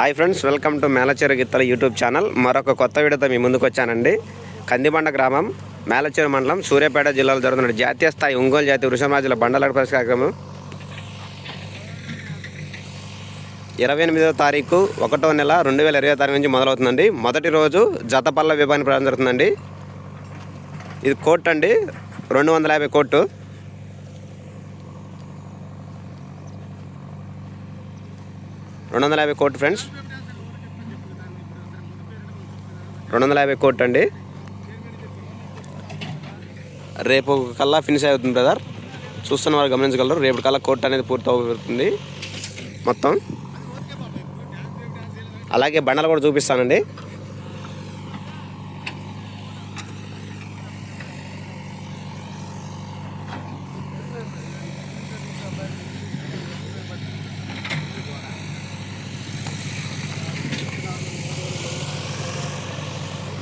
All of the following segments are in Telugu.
Hi friends welcome to Melacheru Gittala YouTube channel. మరొక కొత్త వీడియోతో మీ ముందుకు వచ్చానండి. కందిబండ గ్రామం మేలచేరు మండలం సూర్యాపేట జిల్లాలో జరుగుతున్న జాతీయ స్థాయి ఒంగోలు జాతీయ వృషమాజుల బండలాట పరిస్థితి కార్యక్రమం ఇరవై ఎనిమిదో తారీఖు ఒకటో నెల రెండు వేల ఇరవై తారీఖు నుంచి మొదలవుతుందండి. మొదటి రోజు జతపల్ల విభాగం ప్రారంభం జరుగుతుందండి. ఇది కోర్టు అండి. రెండు వందల యాభై కోర్టు. రెండు వందల యాభై కోట్ ఫ్రెండ్స్. రెండు వందల యాభై కోట్ అండి. రేపు కల్లా ఫినిష్ అవుతుంది బ్రదర్ చూస్తున్న వారు గమనించగలరు. రేపు కల్లా కోట్ అనేది పూర్తి అవుతుంది మొత్తం. అలాగే బండలు కూడా చూపిస్తానండి.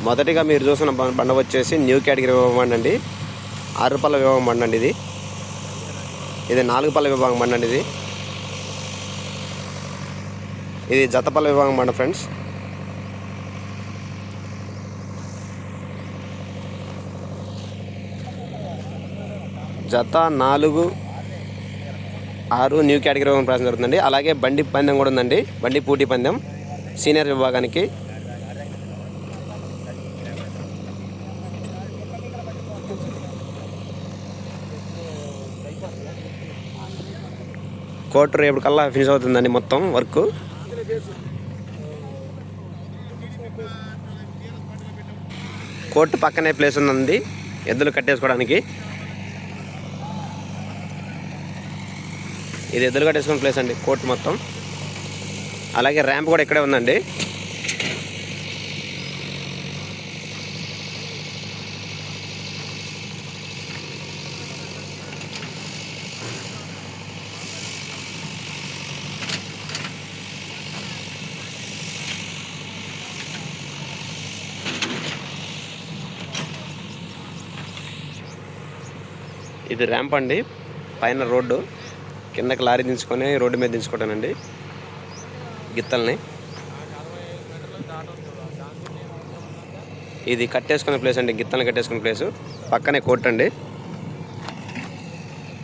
మొదటిగా మీరు చూసిన బండ వచ్చేసి న్యూ కేటగిరీ విభాగం బండి అండి. ఆరు పళ్ళ విభాగం బండి అండి ఇది. ఇది నాలుగు పళ్ళ విభాగం బండి అండి ఇది. ఇది జతపల్ల విభాగం బండ ఫ్రెండ్స్. జత నాలుగు ఆరు న్యూ కేటగిరీ విభాగం ప్రాసం జరుగుతుందండి. అలాగే బండి పందెం కూడా ఉందండి. బండి పోటీ పందెం. సీనియర్ విభాగానికి కోర్టు రేపు కల్లా ఫినిష్ అవుతుందండి మొత్తం వర్క్. కోర్టు పక్కనే ప్లేస్ ఉందండి ఎద్దులు కట్టేసుకోవడానికి. ఇది ఎద్దులు కట్టేసుకున్న ప్లేస్ అండి కోర్టు మొత్తం. అలాగే ర్యాంప్ కూడా ఇక్కడే ఉందండి. ఇది ర్యాంప్ అండి. పైన రోడ్డు. కిందకి లారీ దించుకొని రోడ్డు మీద దించుకోవటానండి గిత్తల్ని. ఇది కట్టేసుకునే ప్లేస్ అండి. గిత్తల్ని కట్టేసుకునే ప్లేసు పక్కనే కోర్టు అండి.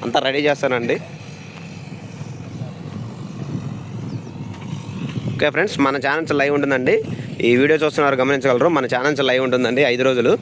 అంతా రెడీ చేస్తానండి. ఓకే ఫ్రెండ్స్ మన ఛానల్స్ లైవ్ ఉంటుందండి. ఈ వీడియో చూస్తున్నారు గమనించగలరు. మన ఛానల్స్ లైవ్ ఉంటుందండి. ఐదు రోజులు.